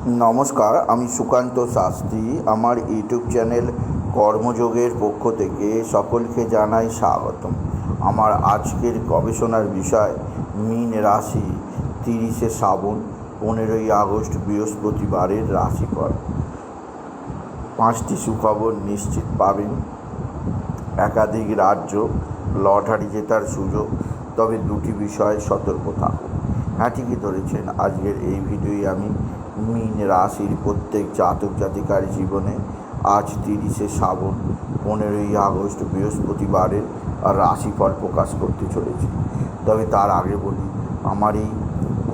নমস্কার, আমি সুকান্ত শাস্ত্রী। আমার ইউটিউব চ্যানেল কর্মযোগের পক্ষ থেকে সকলকে জানাই স্বাগতম। আমার আজকের গবেষণার বিষয়, মীন রাশি, তিরিশে শ্রাবণ, পনেরোই আগস্ট, বৃহস্পতিবারের রাশিফল। পাঁচটি সুখবর নিশ্চিত পাবেন। একাধিক রাজ্য, লটারি জেতার সুযোগ, তবে দুটি বিষয়ে সতর্ক থাকুন। হ্যাঁ ঠিকই ধরেছেন। আজকের এই ভিডিওই আমি মীন রাশির প্রত্যেক জাতক জাতিকার জীবনে আজ তিরিশে শ্রাবণ, পনেরোই আগস্ট বৃহস্পতিবারের রাশিফল প্রকাশ করতে চলেছি। তবে তার আগে বলি, আমার এই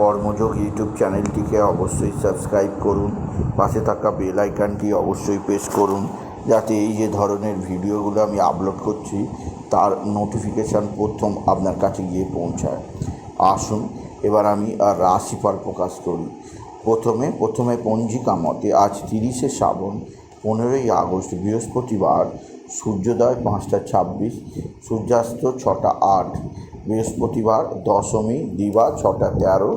কর্মযোগ ইউটিউব চ্যানেলটিকে অবশ্যই সাবস্ক্রাইব করুন, পাশে থাকা বেল আইকনটি অবশ্যই প্রেস করুন, যাতে এই যে ধরনের ভিডিওগুলো আমি আপলোড করছি, তার নোটিফিকেশান প্রথম আপনার কাছে গিয়ে পৌঁছায়। আসুন, এবার আমি আর রাশিফল প্রকাশ করি। প্রথমে প্রথমে পঞ্জিকা মতে আজ তিরিশে শ্রাবণ, পনেরোই আগস্ট, বৃহস্পতিবার, সূর্যোদয় পাঁচটা ছাব্বিশ, সূর্যাস্ত ছটা আট, বৃহস্পতিবার দশমী, দিবা ছটা তেরো,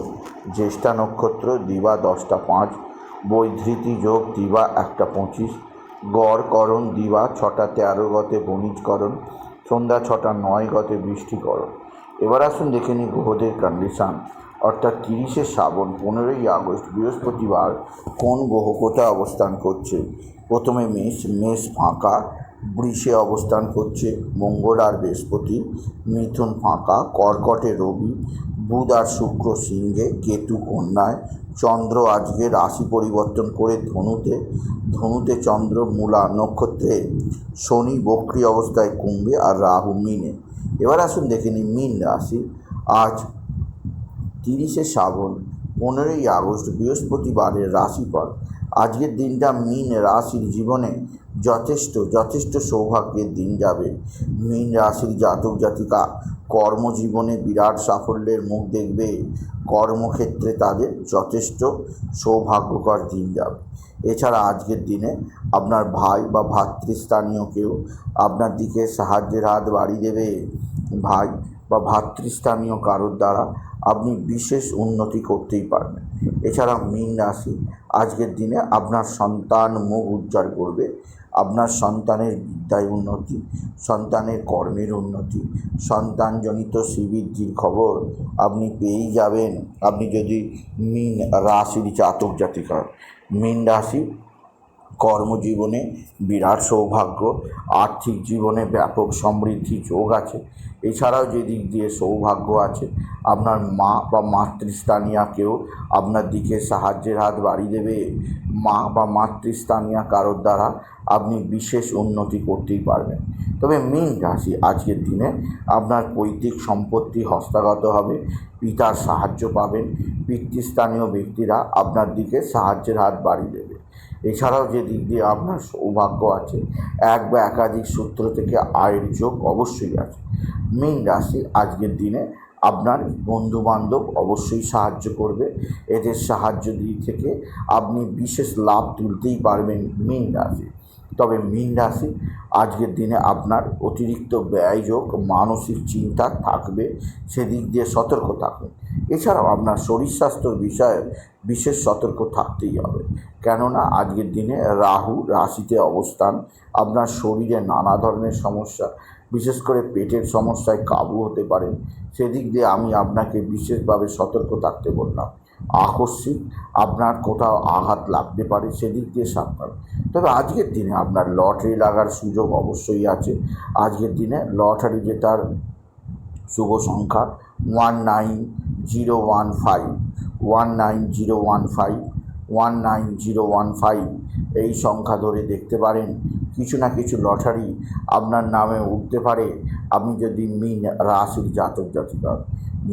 জ্যেষ্ঠা নক্ষত্র, দিবা দশটা পাঁচ, বৈধৃতি যোগ, দিবা একটা পঁচিশ গড়করণ দিবা ছটা তেরো গতে বণিজকরণ, সন্ধ্যা ছটা নয় গতে বৃষ্টিকরণ। এবার আসুন দেখে নিই গ্রহদের কন্ডিশান অর্থাৎ তিরিশে শ্রাবণ, পনেরোই আগস্ট, বৃহস্পতিবার কোন গ্রহ কোথায় অবস্থান করছে? প্রথমে মেষ মেষ ফাঁকা, বৃষে অবস্থান করছে, মঙ্গল আর বৃহস্পতি, মিথুন ফাঁকা, কর্কটে রবি, বুধ আর শুক্র সিংহে, কেতু কন্যায়, চন্দ্র আজকে রাশি পরিবর্তন করে ধনুতে ধনুতে চন্দ্র মূলা নক্ষত্রে, শনি বক্রি অবস্থায় কুম্ভে আর রাহু মিনে। এবার আসুন দেখে নিই মীন রাশি। আজ তিরিশে শ্রাবণ, পনেরোই আগস্ট, বৃহস্পতিবারের রাশিফল। আজকের দিনটা মীন রাশির জীবনে যথেষ্ট যথেষ্ট সৌভাগ্যের দিন যাবে। মিন রাশির জাতক জাতিকা কর্মজীবনে বিরাট সাফল্যের মুখ দেখবে। কর্মক্ষেত্রে তাদের যথেষ্ট সৌভাগ্যকর দিন যাবে। এছাড়া আজকের দিনে আপনার ভাই বা ভাতৃস্থানীয় কেউ আপনার দিকে সাহায্যের হাত বাড়িয়ে দেবে। ভাই বা ভাতৃস্থানীয় কারোর দ্বারা আপনি বিশেষ উন্নতি করতেই পারবেন। এছাড়া মীন রাশি, আজকের দিনে আপনার সন্তান মুখ উজ্জ্বল করবে। আপনার সন্তানের বিদ্যায় উন্নতি, সন্তানের কর্মের উন্নতি, সন্তানজনিত শ্রীবৃদ্ধির খবর আপনি পেয়েই যাবেন। আপনি যদি মিন রাশির জাতক জাতিকার, মিন রাশি কর্মজীবনে বিরাট সৌভাগ্য, আর্থিক জীবনে ব্যাপক সমৃদ্ধি যোগ আছে। এছাড়াও যে দিক দিয়ে সৌভাগ্য আছে, আপনার মা বা মাতৃস্থানীয় কেউ আপনার দিকে সাহায্যের হাত বাড়িয়ে দেবে, মা বা মাতৃস্থানীয় কারোর দ্বারা আপনি বিশেষ উন্নতি করতেই পারবেন। তবে মীন রাশি আজকের দিনে আপনার পৈতৃক সম্পত্তি হস্তগত হবে, পিতার সাহায্য পাবেন, পিতৃস্থানীয় ব্যক্তিরা আপনার দিকে সাহায্যের হাত বাড়িয়ে দেবে। এছাড়াও যে দিক দিয়ে আপনার সৌভাগ্য আছে, এক বা একাধিক সূত্র থেকে আয়ের যোগ অবশ্যই আছে। মেন রাশি আজকের দিনে আপনার বন্ধুবান্ধব অবশ্যই সাহায্য করবে। এদের সাহায্য দিয়ে থেকে আপনি বিশেষ লাভ তুলতেই পারবেন মীন রাশি তবে মীন রাশি, আজকের দিনে আপনার অতিরিক্ত ব্যয়যোগ মানসিক চিন্তা থাকবে, সেদিক দিয়ে সতর্ক থাকুন। এছাড়াও আপনার শরীর স্বাস্থ্য বিষয়ে বিশেষ সতর্ক থাকতেই হবে। কেননা, আজকের দিনে রাহু রাশিতে অবস্থান, আপনার শরীরে নানা ধরনের সমস্যা, বিশেষ করে পেটের সমস্যায় কাবু হতে পারেন সেদিক দিয়ে আমি আপনাকে বিশেষভাবে সতর্ক থাকতে বললাম। আকস্মিক আপনার কোথাও আঘাত লাগতে পারে, সেদিক দিয়ে সাবধান তবে আজকের দিনে আপনার লটারি লাগার সুযোগ অবশ্যই আছে। আজকের দিনে লটারি জেতার শুভ সংখ্যা one nine zero one five, one nine zero one five, one nine zero one five. এই সংখ্যা ধরে দেখতে পারেন, কিছু না কিছু লটারি আপনার নামে উঠতে পারে। আপনি যদি মিন রাশির জাতক জাতিকা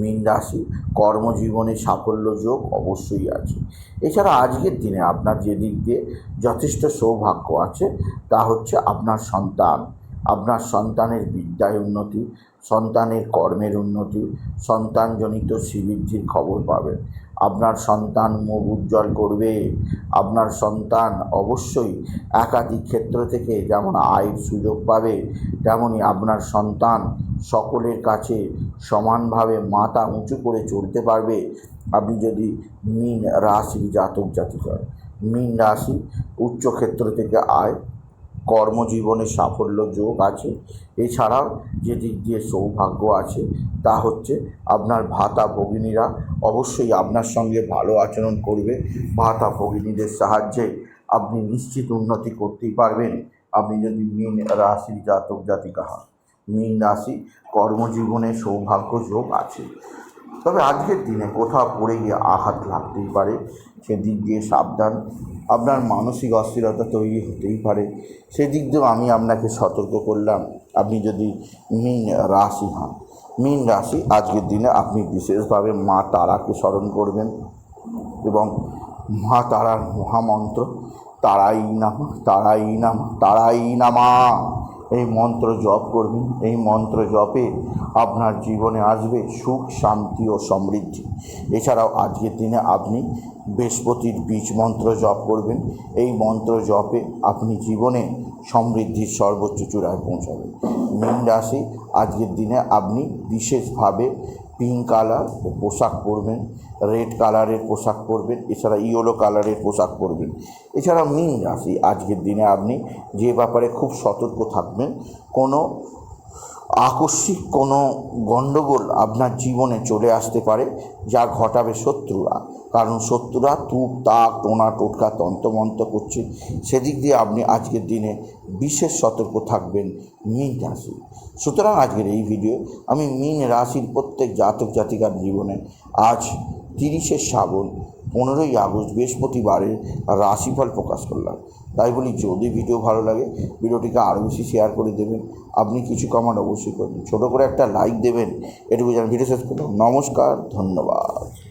মীন রাশি, কর্মজীবনে সাফল্য যোগ অবশ্যই আছে। এছাড়া আজকের দিনে আপনার যে দিক দিয়ে যথেষ্ট সৌভাগ্য আছে, তা হচ্ছে আপনার সন্তান। আপনার সন্তানের বিদ্যায় উন্নতি, সন্তানের কর্মের উন্নতি, সন্তানজনিত শ্রীবৃদ্ধির খবর পাবেন। আপনার সন্তান মুখ উজ্জ্বল করবে। আপনার সন্তান অবশ্যই একাধিক ক্ষেত্র থেকে যেমন আয়ের সুযোগ পাবে তেমনই আপনার সন্তান সকলের কাছে সমানভাবে মাথা উঁচু করে চলতে পারবে। আপনি যদি মীন রাশির জাতক জাতিকা মীন রাশি উচ্চক্ষেত্র থেকে আয়, কর্মজীবনে সাফল্য যোগ আছে। এছাড়াও যে দিক দিয়ে সৌভাগ্য আছে, তা হচ্ছে আপনার ভাতা ভগিনীরা অবশ্যই আপনার সঙ্গে ভালো আচরণ করবে। ভাতা ভগিনীদের সাহায্যে আপনি নিশ্চিত উন্নতি করতেই পারবেন। আপনি যদি মীন রাশির জাতক জাতিকা হন। মীন রাশি কর্মজীবনে সৌভাগ্য যোগ আছে। তবে আজকের দিনে কোথাও পড়ে গিয়ে আঘাত লাগতেই পারে, সেদিক দিয়ে সাবধান। আপনার মানসিক অস্থিরতা তৈরি হতেই পারে। সেদিক দিয়েও আমি আপনাকে সতর্ক করলাম, আপনি যদি মীন রাশি হন। মীন রাশি আজকের দিনে আপনি বিশেষভাবে মা তারাকে স্মরণ করবেন এবং মা তারার মহামন্ত্র, তারাই নামা তারাই নামা তারাই নামা। এই মন্ত্র জপ করবেন। এই মন্ত্র জপে আপনার জীবনে আসবে সুখ, শান্তি ও সমৃদ্ধি। এছাড়াও আজকের দিনে আপনি বৃহস্পতির বীজ মন্ত্র জপ করবেন। এই মন্ত্র জপে আপনি জীবনে সমৃদ্ধির সর্বোচ্চ চূড়ায় পৌঁছাবেন। মীন রাশি, আজকের দিনে আপনি বিশেষভাবে পিঙ্ক কালার পোশাক পরবেন রেড কালারের পোশাক পরবেন, এছাড়া ইয়েলো কালারের পোশাক পরবেন। এছাড়া মীন রাশি, আজকের দিনে আপনি যে ব্যাপারে খুব সতর্ক থাকবেন, কোনো আকস্মিক কোনো গণ্ডগোল আপনার জীবনে চলে আসতে পারে, যা ঘটাবে শত্রুরা। কারণ শত্রুরা তুপ, তাক, টোনা, টোটকা, তন্তমন্ত করছে। সেদিক দিয়ে আপনি আজকের দিনে বিশেষ সতর্ক থাকবেন মীন রাশি। সুতরাং আজকের এই ভিডিও আমি মীন রাশির প্রত্যেক জাতক জাতিকার জীবনে আজ তিরিশে শ্রাবণ, পনেরোই আগস্ট বৃহস্পতিবারের রাশিফল প্রকাশ করলাম। তাই বলি, যদি ভিডিও ভালো লাগে, ভিডিওটিকে আরও বেশি শেয়ার করে দেবেন। আপনি কিছু কমেন্ট অবশ্যই করবেন। ছোটো করে একটা লাইক দেবেন। এটুকু যেন ভিডিও শেষ করলাম। নমস্কার, ধন্যবাদ।